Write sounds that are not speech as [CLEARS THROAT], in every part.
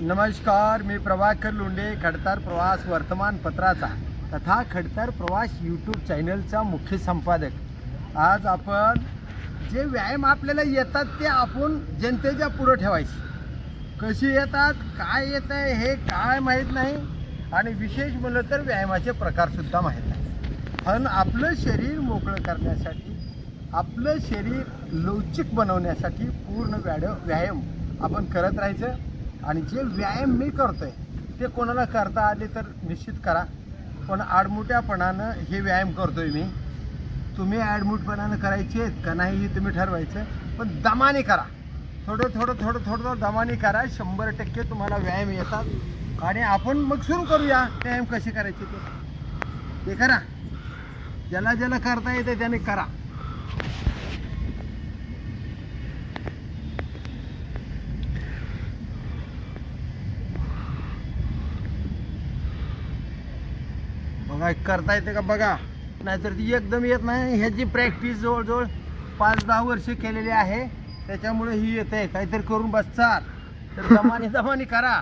नमस्कार मी प्रभाकर लोंढे खडतर प्रवास वर्तमानपत्राचा तथा खडतर प्रवास यूट्यूब चॅनलचा मुख्य संपादक. आज आपण जे व्यायाम आपल्याला येतात ते आपण जनतेच्या पुढं ठेवायचे. कशी येतात काय येत आहे हे काय माहीत नाही आणि विशेष म्हणलं तर व्यायामाचे प्रकारसुद्धा माहीत नाही. पण आपलं शरीर मोकळं करण्यासाठी आपलं शरीर लवचिक बनवण्यासाठी पूर्ण व्याड व्यायाम आपण करत राहायचं. आणि जे व्यायाम मी करतोय ते कोणाला करता आले तर निश्चित करा. पण आडमुट्यापणानं हे व्यायाम करतोय मी. तुम्ही ॲडमुटपणानं करायचे आहेत का नाही हे तुम्ही ठरवायचं. पण दमाने करा. थोडं थोडं थोडं थोडं दमाने करा. शंभर टक्के तुम्हाला व्यायाम येतात. आणि आपण मग सुरू करूया. व्यायाम कसे करायचे ते. ते करा. ज्याला ज्याला करता येते त्याने करा. बघा करता येते का बघा. नाहीतर ती एकदम येत नाही. ह्याची प्रॅक्टिस जवळजवळ पाच दहा वर्ष केलेली आहे. त्याच्यामुळे ही येत आहे काहीतरी करून बसचाल तर जमाने [LAUGHS] जमाने करा.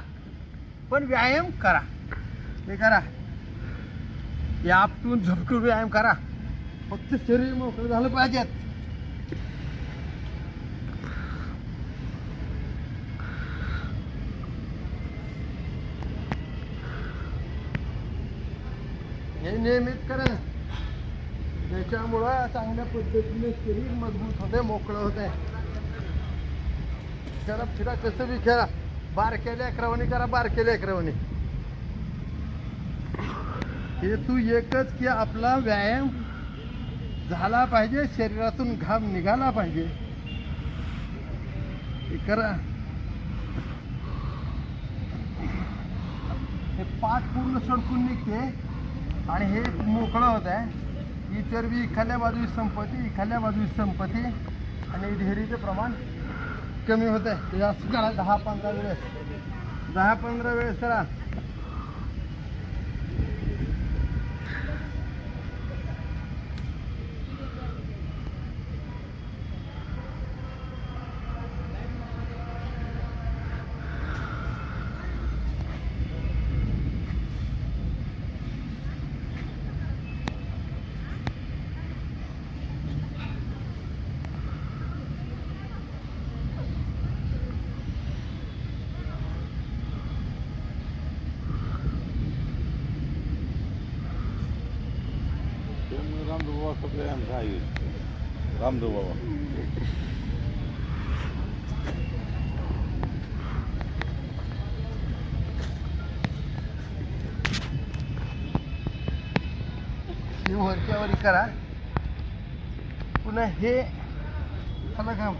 पण व्यायाम करा. हे करा. हे आपटून झपटून व्यायाम करा. फक्त शरीर मोकळं झालं पाहिजेत. हे नियमित करा. त्याच्यामुळं चांगल्या पद्धतीने शरीर मजबूत होते मोकळं होते खेळा फिरा कसं बी खेळा. बारकेल्या अकरावणी करा बारकेल्या अकरावणी. हे तू एकच की आपला व्यायाम झाला पाहिजे शरीरातून घाम निघाला पाहिजे. हे करा. हे पाठ पूर्ण सडकून निघते. आणि हे मोकळं होत आहे. ही चरबी इखाल्या बाजूची संपत्ती इखाल्या बाजूची संपत्ती. आणि ढेरीचं प्रमाण कमी होत आहे. जास्त करा दहा पंधरा वेळेस. दहा पंधरा वेळेस करा रामदेव बाबा सगळे आमचं आहे रामदेव वरच्यावरी करा पुन्हा हे चला का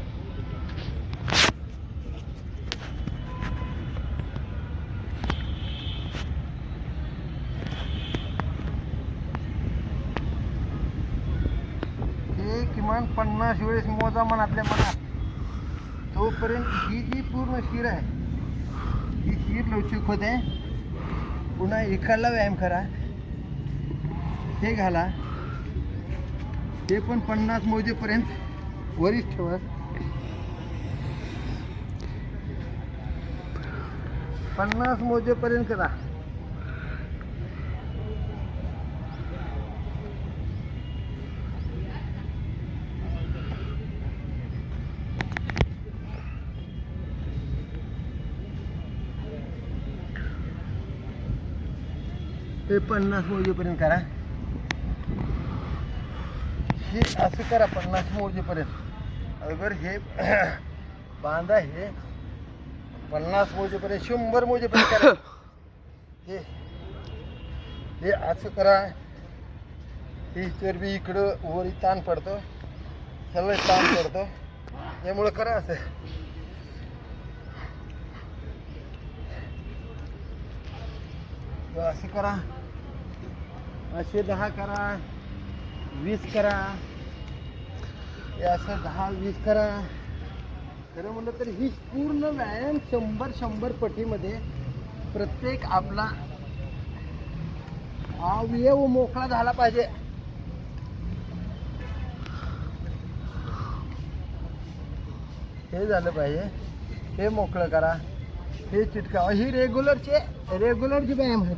किमान पन्नास वेळेस मोजा मनातल्या मनात. तोपर्यंत ही जी पूर्ण शिर आहे ही शिर लवचिक होते. पुन्हा एकाला व्यायाम करा. हे घाला. ते पण पन्नास मोजेपर्यंत वरीच ठेवा. पन्नास मोजेपर्यंत करा. ते पन्नास मोजेपर्यंत करा. हे असं करा पन्नास मोजेपर्यंत अगर हे [CLEARS THROAT] बांधा हे पन्नास मोजेपर्यंत शंभर मोजेपर्यंत करा. [LAUGHS] हे हे असं करा. ही चरबी इकडं वरी ताण पडतो. सगळं ताण पडतो. त्यामुळं करा असं. असं करा. असे दहा करा वीस करा. असं दहा वीस करा. खरं म्हणलं तर ही पूर्ण व्यायाम शंभर शंभर पटीमध्ये प्रत्येक आपला अवयव मोकळा झाला पाहिजे. हे झालं पाहिजे. हे मोकळं करा. हे चिटकावा. ही रेग्युलरचे रेग्युलर जे व्यायाम आहे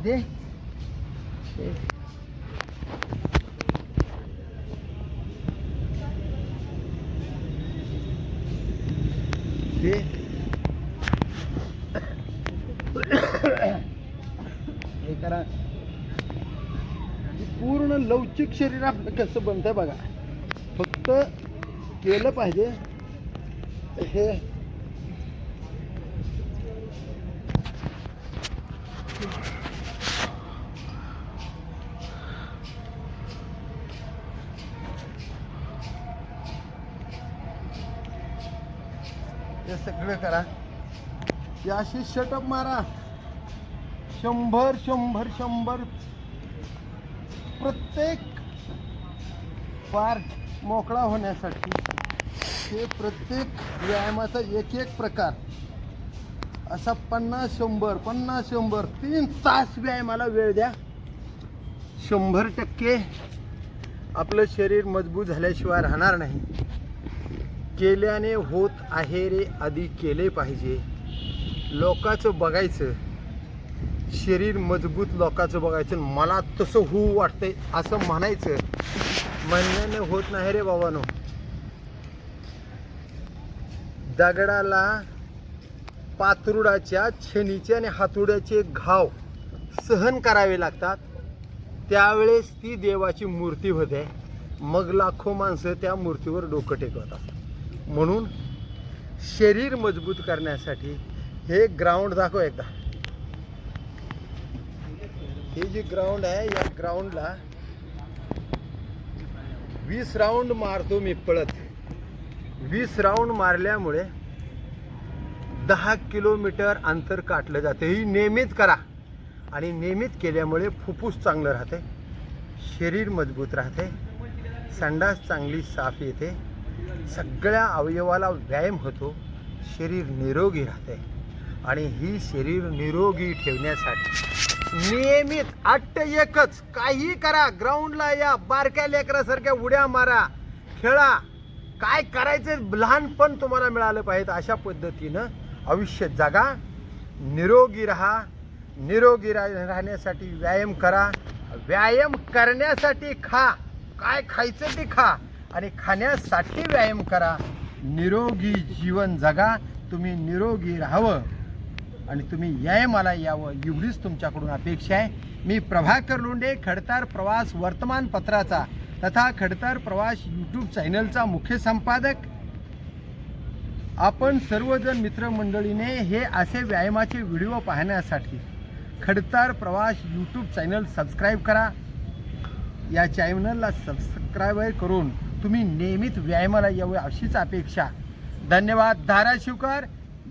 हे. हे करा. पूर्ण लवचिक शरीर आपलं कसं बनतंय बघा. फक्त केलं पाहिजे. हे सगळं करा. ते अशी शटअप मारा. शंभर शंभर शंभर. प्रत्येक पार्ट मोकळा होण्यासाठी हे प्रत्येक व्यायामाचा एक एक प्रकार. असा पन्नास शंभर पन्नास शंभर तीन तास व्यायामाला वेळ द्या. शंभर टक्के आपलं शरीर मजबूत झाल्याशिवाय राहणार नाही. केल्याने होत आहे रे आधी केले पाहिजे. लोकाचं बघायचं. शरीर मजबूत लोकाचं बघायचं मला तसं होऊ वाटतंय असं म्हणायचं. म्हणण्याने होत नाही रे बाबानो. दगडाला पातरुडाच्या छेनीचे आणि हातोड्याचे घाव सहन करावे लागतात. त्यावेळेस ती देवाची मूर्ती होते. मग लाखो माणसं त्या मूर्तीवर डोकं टेकवत असतात. म्हणून शरीर मजबूत करण्यासाठी हे ग्राउंड दाखव एकदा. हे जे ग्राउंड आहे या ग्राउंडला वीस राऊंड मारतो मी पळत. वीस राऊंड मारल्यामुळे दहा किलोमीटर अंतर काटलं जातं. ही नियमित करा. आणि नियमित केल्यामुळे फुफ्फूस चांगलं राहते. शरीर मजबूत राहते. संडास चांगली साफ येते. सगळ्या अवयवाला व्यायाम होतो शरीर निरोगी राहते. आणि ही शरीर निरोगी ठेवण्यासाठी नियमित अट्ट एकच. काही करा ग्राउंडला या बारक्या लेकरासारख्या उड्या मारा खेळा. काय करायचं लहानपण तुम्हाला मिळालं पाहिजे अशा पद्धतीनं आयुष्य जगा. निरोगी राहा. निरोगी रा राहण्यासाठी व्यायाम करा. व्यायाम करण्यासाठी खा. काय खायचं ते खा. आणि खाण्यासाठी व्यायाम करा. निरोगी जीवन जगा. तुम्ही निरोगी राहावं. आणि तुम्ही व्यायामाला यावं. एवढीच तुमच्याकडून अपेक्षा आहे. मी प्रभाकर लोंडे खडतार प्रवास वर्तमानपत्राचा तथा खडतार प्रवास यूट्यूब चॅनलचा मुख्य संपादक. आपण सर्वजण मित्रमंडळीने हे असे व्यायामाचे व्हिडिओ पाहण्यासाठी खडतार प्रवास यूट्यूब चॅनल सबस्क्राईब करा. या चॅनलला सबस्क्राईब करून तुम्ही नियमित व्यायामाला यावे अशीच अपेक्षा. धन्यवाद धाराशिवकर.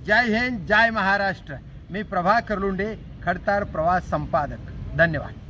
जय हिंद जय महाराष्ट्र. मी प्रभाकर लोंडे खडतार प्रवास संपादक. धन्यवाद.